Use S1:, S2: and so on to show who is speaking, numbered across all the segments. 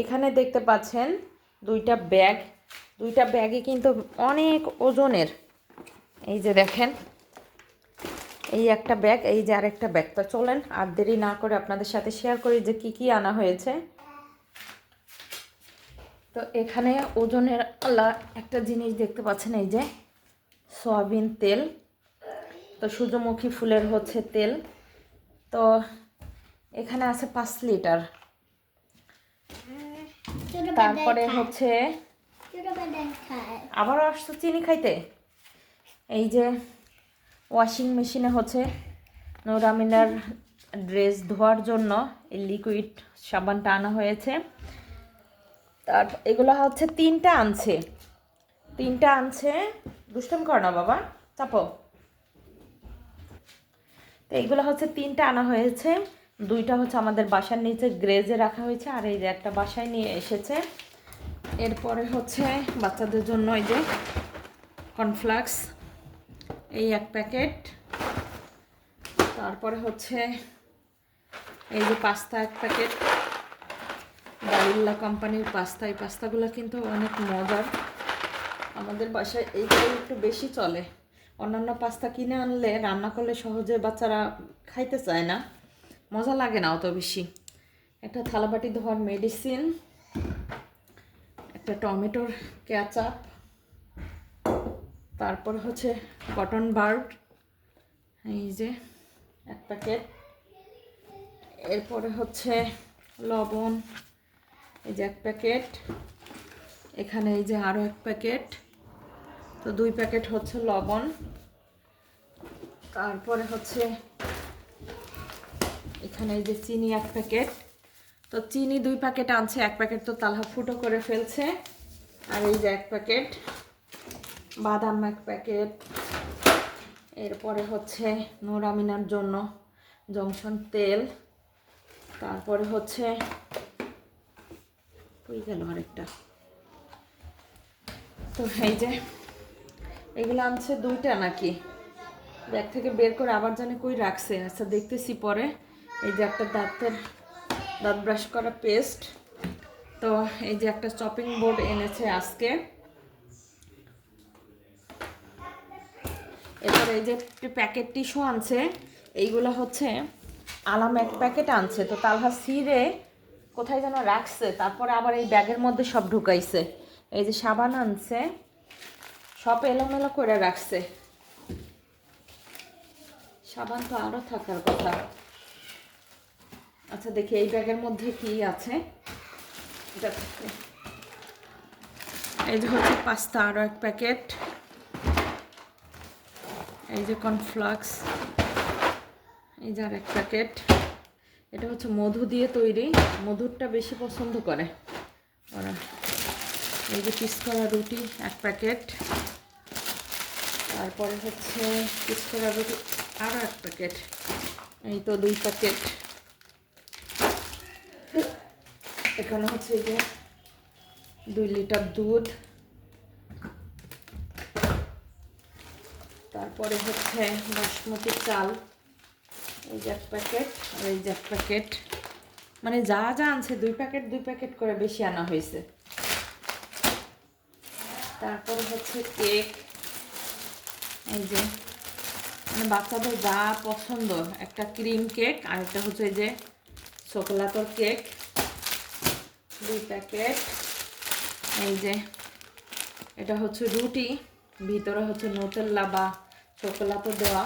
S1: এখানে দেখতে পাচ্ছেন দুইটা ব্যাগ। দুইটা ব্যাগে কিন্তু অনেক ওজনের। এই যে দেখেন, এই একটা ব্যাগ, এই যে আরেকটা ব্যাগ। তো চলেন, আর দেরি না করে আপনাদের সাথে শেয়ার করি যে কি কি আনা হয়েছে। তো এখানে ওজনের আল্লাহ একটা জিনিস দেখতে পাচ্ছেন, এই যে সয়াবিন তেল। তো সূর্যমুখী ফুলের হচ্ছে তেল। তো এখানে আছে পাঁচ লিটার। তারপরে হচ্ছে আবারও আসছো চিনি খাইতে। এই যে ওয়াশিং মেশিনে হচ্ছে নোরামিনার ড্রেস ধোয়ার জন্য এই লিকুইড সাবানটা আনা হয়েছে। তার এগুলো হচ্ছে তিনটা আনছে। তিনটা আনছে। দুষ্টম কর না বাবা চাপো। তো এইগুলো হচ্ছে তিনটা আনা হয়েছে। দুইটা হচ্ছে আমাদের বাসার নিচে গ্রেজে রাখা হয়েছে, আর এই যে একটা বাসায় নিয়ে এসেছে। এরপরে হচ্ছে বাচ্চাদের জন্য এই যে কর্নফ্লাক্স এই এক প্যাকেট। তারপরে হচ্ছে এই যে পাস্তা এক প্যাকেট। বারিল্লা কোম্পানির পাস্তা, এই পাস্তাগুলো কিন্তু অনেক মজার। আমাদের বাসায় এইগুলো একটু বেশি চলে। অন্যান্য পাস্তা কিনে আনলে রান্না করলে সহজে বাচ্চারা খাইতে চায় না। মজা লাগে না অত বেশি। একটা থালাবাটি ধোয়ার মেডিসিন একটা টমেটোর ক্যাচাপ তারপর হচ্ছে কটন বার্ড এই যে এক প্যাকেট এরপরে হচ্ছে লবণ, এই যে এক প্যাকেট এখানে এই যে আরও এক প্যাকেট তো দুই প্যাকেট হচ্ছে লবণ, তারপরে হচ্ছে এখানে এই যে চিনি এক প্যাকেট। তো চিনি দুই প্যাকেট আনছে, এক প্যাকেট তো তালহা ফুটো করে ফেলছে। আর এই যে এক প্যাকেট, বাদাম এক প্যাকেট। এরপরে হচ্ছে নোরামিনার জন্য জংশন তেল। তারপরে হচ্ছে কই গেল আরেকটা। তো এই যে, এগুলো আনছে দুইটা নাকি? ব্যাগ থেকে বের করে আবার জানি কই রাখছে। আচ্ছা দেখতেছি পরে। এই যে একটা দাঁতের, দাঁত ব্রাশ করা পেস্ট তো এই যে একটা চপিং বোর্ড এনেছে আজকে। এরপরে এই যে প্যাকেট টিস্যু আনছে, এইগুলো হচ্ছে আলাম এক প্যাকেট আনছে। তো তালহা সিরে কোথায় যেন রাখছে, তারপরে আবার এই ব্যাগের মধ্যে সব ঢুকাইছে। এই যে সাবান আনছে, সব এলোমেলো করে রাখছে। সাবান তো আরও থাকার কথা। আচ্ছা দেখি এই ব্যাগের মধ্যে কি আছে। এই যে হচ্ছে পাস্তা আরও এক প্যাকেট। এই যে কর্নফ্লাক্স এই যে আর এক প্যাকেট। এটা হচ্ছে মধু দিয়ে তৈরি। মধুরটা বেশি পছন্দ করে ওরা। এই যে পিস করা রুটি, এক প্যাকেট। তারপরে হচ্ছে পিস করা রুটি আরও এক প্যাকেট। এই তো দুই প্যাকেট। এখানে হচ্ছে যে দুই লিটার দুধ। তারপরে হচ্ছে বাসমতি চাল, এই যে এক প্যাকেট আর এই যে এক প্যাকেট। মানে যা যা আনছে, দুই প্যাকেট দুই প্যাকেট করে বেশি আনা হয়েছে। তারপরে হচ্ছে কেক, এই যে মানে বাচ্চাদের যা পছন্দ, একটা ক্রিম কেক আর একটা হচ্ছে এই যে চকোলাতর কেক। দুই প্যাকেট। এই যে, এটা হচ্ছে রুটি, ভিতরে হচ্ছে নোটেল্লা বা চকোলাতো দেওয়া।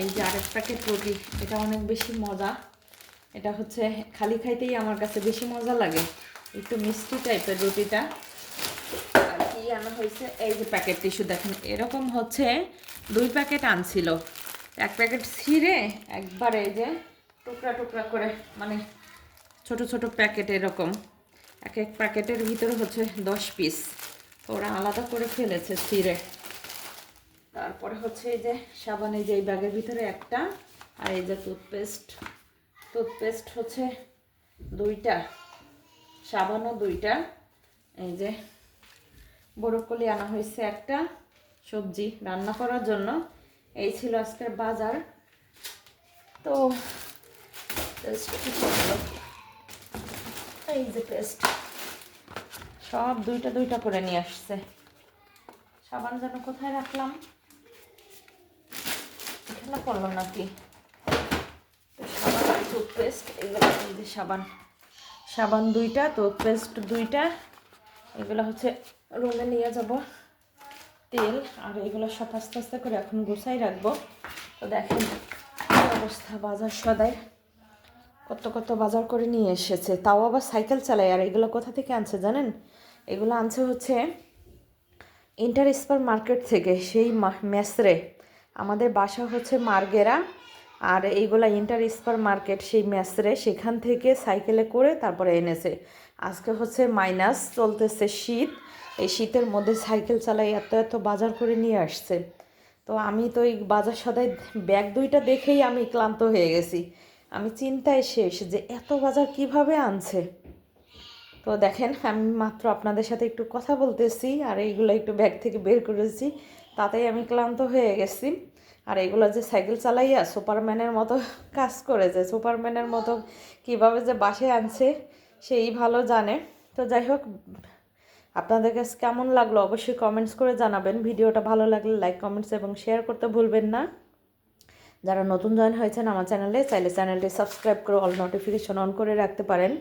S1: এই যে আরেক প্যাকেট রুটি, এটা অনেক বেশি মজা। এটা হচ্ছে খালি খাইতেই আমার কাছে বেশি মজা লাগে, একটু মিষ্টি টাইপের রুটিটা। আর কি আনা হয়েছে? এই যে প্যাকেট টিস্যু দেখেন, এরকম হচ্ছে দুই প্যাকেট আনছিল। এক প্যাকেট ছিঁড়ে একবারে এই যে টুকরা টুকরা করে মানে ছোট ছোট প্যাকেট এরকম। এক এক প্যাকেটের ভিতরে হচ্ছে দশ পিস। ওরা আলাদা করে ফেলেছে ছিঁড়ে। তারপরে হচ্ছে এই যে সাবান, এই যে এই ব্যাগের ভিতরে একটা আর এই যে টুথপেস্ট। টুথপেস্ট হচ্ছে দুইটা, সাবানও দুইটা। এই যে বরকলি আনা হয়েছে একটা সবজি রান্না করার জন্য। এই ছিল আজকের বাজার। তো। এই যে পেস্ট সব দুইটা দুইটা করে নিয়ে আসছে। সাবান যেন কোথায় রাখলাম? এখানে পড়ল নাকি? সাবান টুথপেস্ট এগুলো যে সাবান। সাবান দুইটা টুথপেস্ট দুইটা। এগুলো হচ্ছে রুমে নিয়ে যাব। তেল, আর এগুলো সব আস্তে আস্তে করে এখন গুছাই রাখব। তো দেখেন অবস্থা বাজার সদায় কত কত বাজার করে নিয়ে এসেছে। তাও আবার সাইকেল চালায়। আর এগুলো কোথা থেকে আনছে জানেন? এগুলো আনছে হচ্ছে ইন্টার স্পার মার্কেট থেকে, সেই মেসরে। আমাদের বাসা হচ্ছে মার্গেরা। আর এইগুলা ইন্টার স্পার মার্কেট সেই মেসরে, সেখান থেকে সাইকেলে করে তারপরে এনেছে। আজকে হচ্ছে মাইনাস চলতেছে শীত। এই শীতের মধ্যে সাইকেল চালাই এত এত বাজার করে নিয়ে আসছে। তো আমি তো এই বাজার সদাই ব্যাগ দুইটা দেখেই আমি ক্লান্ত হয়ে গেছি। আমি চিন্তায় শেষ যে এত বাজার কীভাবে আনছে? তো দেখেন, আমি মাত্র আপনাদের সাথে একটু কথা বলতেছি, আর এইগুলো একটু ব্যাগ থেকে বের করেছি, তাতেই আমি ক্লান্ত হয়ে গেছি। আর এগুলো যে সাইকেল চালাইয়া সুপারম্যানের মতো কাজ করেছে সুপারম্যানের মতো কীভাবে যে বাসে আনছে, সেই ভালো জানে। তো যাই হোক, আপনাদের কাছে কেমন লাগল অবশ্যই কমেন্টস করে জানাবেন। ভিডিওটা ভালো লাগলে লাইক, কমেন্টস এবং শেয়ার করতে ভুলবেন না। যারা নতুন জয়েন হয়েছেন আমার চ্যানেলে, চাইলে চ্যানেলটি সাবস্ক্রাইব করে অল নোটিফিকেশন অন করে রাখতে পারেন।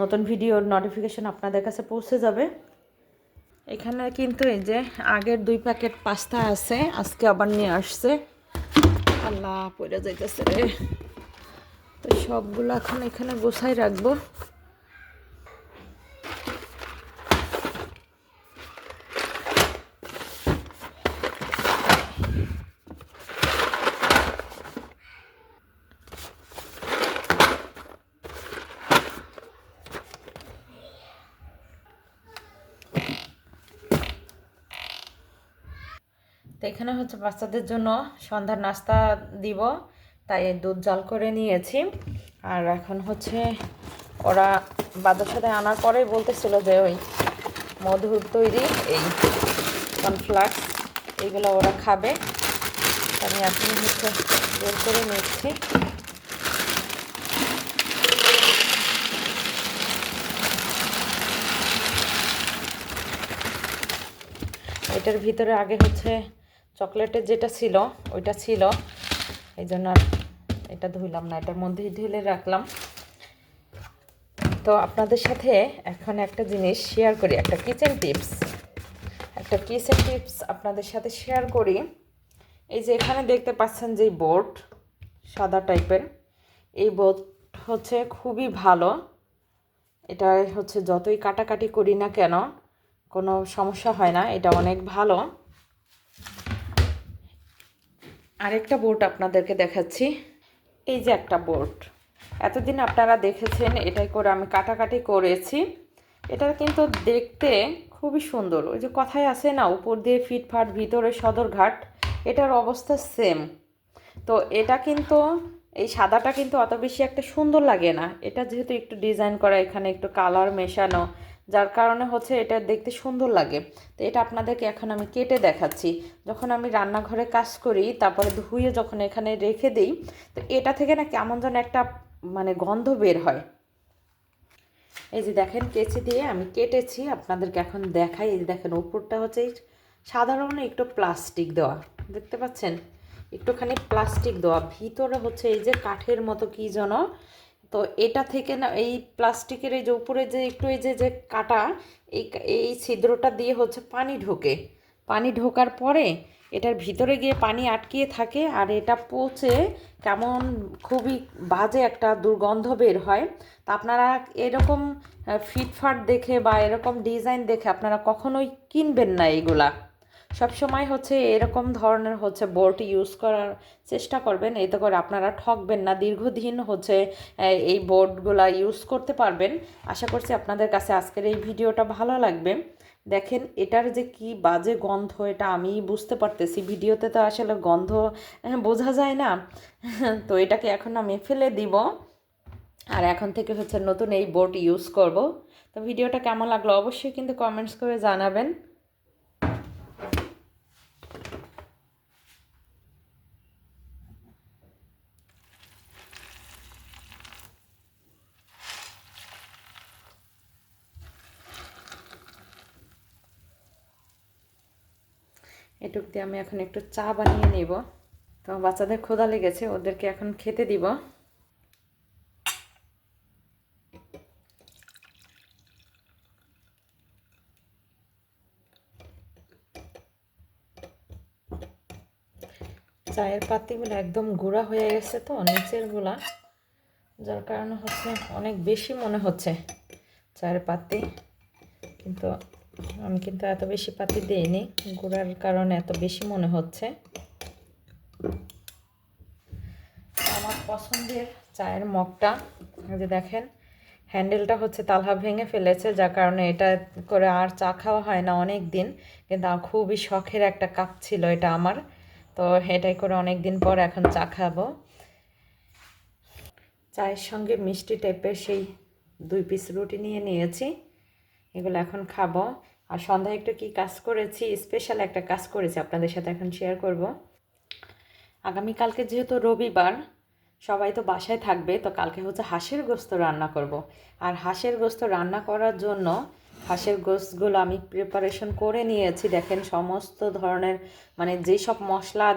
S1: নতুন ভিডিওর নোটিফিকেশন আপনাদের কাছে পৌঁছে যাবে। এখানে কিন্তু এই যে আগের দুই প্যাকেট পাস্তা আছে, আজকে আবার নিয়ে আসছে। আল্লাহ, পড়ে যাইতেছে রে। তো সবগুলো এখন এখানে গোছাই রাখব। এখানে হচ্ছে বাচ্চাদের জন্য সন্ধ্যার নাস্তা দিব, তাই দুধ জাল করে নিয়েছি। আর এখন হচ্ছে ওরা বাজার সাথে আনার পরেই বলতেছিল যে ওই মধুর তৈরি, এই কর্নফ্লাক্স এইগুলো ওরা খাবে। আমি এখন হচ্ছে বের করে নিচ্ছি। এটার ভিতরে আগে হচ্ছে চকলেটের যেটা ছিল, ওইটা ছিল। এই জন্য আর এটা ধুইলাম না, এটার মধ্যেই ঢেলে রাখলাম। তো আপনাদের সাথে এখন একটা জিনিস শেয়ার করি, একটা কিচেন টিপস একটা কিচেন টিপস আপনাদের সাথে শেয়ার করি। এই যে এখানে দেখতে পাচ্ছেন যে বোর্ড সাদা টাইপের এই বোর্ড হচ্ছে খুবই ভালো। এটা হচ্ছে যতই কাটাকাটি করি না কেন, কোনো সমস্যা হয় না, এটা অনেক ভালো। আরেকটা বোর্ড আপনাদেরকে দেখাচ্ছি। এই যে একটা বোর্ড। এতদিন আপনারা দেখেছেন, এটাই করে আমি কাটাকাটি করেছি। এটা কিন্তু দেখতে খুবই সুন্দর। ওই যে কথায় আছে না, উপর দিয়ে ফিটফাট, ভিতরে সদরঘাট, এটার অবস্থা সেম তো এটা কিন্তু এই সাদাটা কিন্তু অত বেশি একটা সুন্দর লাগে না। এটা যেহেতু একটু ডিজাইন করা, এখানে একটু কালার মেশানো, যার কারণে হচ্ছে এটা দেখতে সুন্দর লাগে। তো এটা আপনাদেরকে এখন আমি কেটে দেখাচ্ছি। যখন আমি রান্নাঘরে কাজ করি, তারপরে ধুয়ে যখন এখানে রেখে দিই, তো এটা থেকে না কেমন যেন একটা মানে গন্ধ বের হয়। এই যে দেখেন, কেচি দিয়ে আমি কেটেছি। আপনাদেরকে এখন দেখাই। এই যে দেখেন, উপরটা হচ্ছে সাধারণ একটু প্লাস্টিক দেওয়া। দেখতে পাচ্ছেন? একটুখানি প্লাস্টিক দেওয়া। ভিতরে হচ্ছে এই যে কাঠের মতো কী যেন। তো এটা থেকে না এই প্লাস্টিকের এই যে উপরে যে একটু এই যে যে কাটা, এই এই ছিদ্রটা দিয়ে হচ্ছে পানি ঢোকে। পানি ঢোকার পরে এটার ভিতরে গিয়ে পানি আটকিয়ে থাকে আর এটা পচে কেমন খুবই বাজে একটা দুর্গন্ধ বের হয়। তা আপনারা এরকম ফিটফাট দেখে বা এরকম ডিজাইন দেখে আপনারা কখনোই কিনবেন না এইগুলা। সবসময় হচ্ছে এরকম ধরনের হচ্ছে বোর্ড ইউজ করার চেষ্টা করবেন। এতে করে আপনারা ঠকবেন না, দীর্ঘদিন হচ্ছে এই বোর্ডগুলা ইউজ করতে পারবেন। আশা করছি আপনাদের কাছে আজকের এই ভিডিওটা ভালো লাগবে। দেখেন এটার যে কি বাজে গন্ধ, এটা আমি বুঝতে পারতেছি। ভিডিওতে তো আসলে গন্ধ বোঝা যায় না। তো এটাকে এখন আমি ফেলে দিব। আর এখন থেকে হচ্ছে নতুন এই বোর্ড ইউজ করব। তো ভিডিওটা কেমন লাগল অবশ্যই কিন্তু কমেন্টস করে জানাবেন। এটুক দিয়ে আমি এখন একটু চা বানিয়ে নেব। তো বাচ্চাদের ক্ষুধা লেগেছে, ওদেরকে এখন খেতে দিব। চায়ের পাতিগুলো একদম গুঁড়া হয়ে গেছে তো, নিচেরগুলা। যার কারণে হচ্ছে অনেক বেশি মনে হচ্ছে চায়ের পাতি। কিন্তু আমি কিন্তু এত বেশি পাতি দিইনি, গুঁড়ার কারণে এত বেশি মনে হচ্ছে। আমার পছন্দের চায়ের মগটা যে দেখেন, হ্যান্ডেলটা হচ্ছে তালহা ভেঙে ফেলেছে, যার কারণে এটা করে আর চা খাওয়া হয় না অনেক দিন কিন্তু খুবই শখের একটা কাপ ছিল এটা আমার, তো এটাই করে অনেক দিন পর এখন চা খাব। চায়ের সঙ্গে মিষ্টি টাইপের সেই দুই পিস রুটি নিয়ে নিয়েছি। এগুলো এখন খাব। আর সন্ধ্যায় একটু কি কাজ করেছি স্পেশাল একটা কাজ করেছি আপনাদের সাথে এখন শেয়ার করব। আগামীকালকে যেহেতু রবিবার, সবাই তো বাসায় থাকবে, তো কালকে হচ্ছে হাঁসের গোস্ত রান্না করব। আর হাঁসের গোস্ত রান্না করার জন্য হাঁসের গোস্তগুলো আমি প্রিপারেশন করে নিয়েছি। দেখেন সমস্ত ধরনের মানে যেই সব মশলা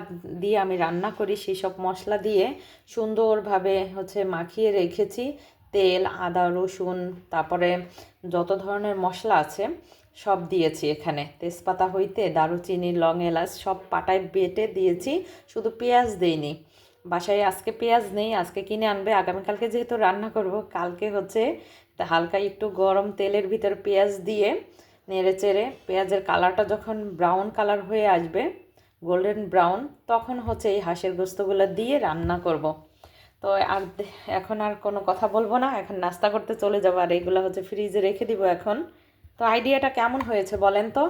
S1: দিয়ে আমি রান্না করি সেই সব মশলা দিয়ে সুন্দরভাবে হচ্ছে মাখিয়ে রেখেছি। তেল, আদা, রসুন, তারপরে যত ধরনের মশলা আছে সব দিয়েছি এখানে। তেজপাতা, হইতে দারুচিনি, লং এলাচ সব পাটায় বেটে দিয়েছি, শুধু পেঁয়াজ দেইনি। বাসায় আজকে পেঁয়াজ নেই, আজকে কিনে আনবে। আগামীকালকে যেহেতু রান্না করব, কালকে হচ্ছে হালকা একটু গরম তেলের ভিতর পেঁয়াজ দিয়ে নেড়ে চেড়ে পেঁয়াজের কালারটা যখন ব্রাউন কালার হয়ে আসবে, গোল্ডেন ব্রাউন, তখন হচ্ছে এই হাঁসের গোস্তগুলো দিয়ে রান্না করব। তো আর এখন আর কোনো কথা বলব না। এখন নাস্তা করতে চলে যাব আর এগুলো হচ্ছে ফ্রিজে রেখে দিব এখন। তো আইডিয়াটা কেমন হয়েছে বলেন তো?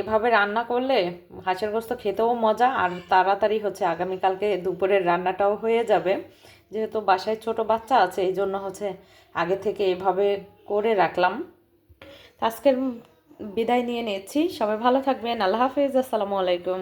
S1: এভাবে রান্না করলে হাঁসের গোস্ত খেতেও মজা আর তাড়াতাড়ি হচ্ছে আগামীকালকে দুপুরের রান্নাটাও হয়ে যাবে। যেহেতু বাসায় ছোট বাচ্চা আছে, এই জন্য হচ্ছে আগে থেকে এভাবে করে রাখলাম। আজকের বিদায় নিয়ে নিচ্ছি। সবাই ভালো থাকবেন। আল্লাহ হাফেজ। আসসালামু আলাইকুম।